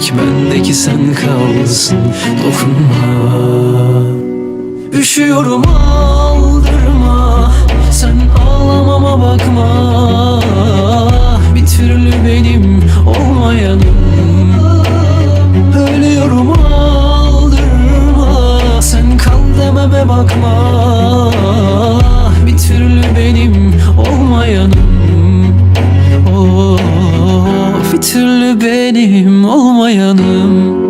tek bendeki sen kalsın dokunma. Üşüyorum aldırma. Sen ağlamama bakma. Bir türlü benim olmayanım olmayanım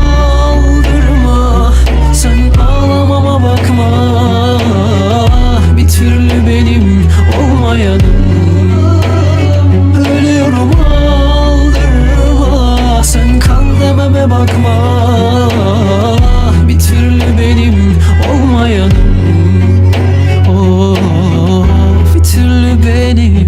aldırma Sen ağlamama bakma. Bir türlü benim olmayanım. Ölüyorum aldırma. Sen kal dememe bakma. Bir türlü benim olmayanım. Oh, bir türlü benim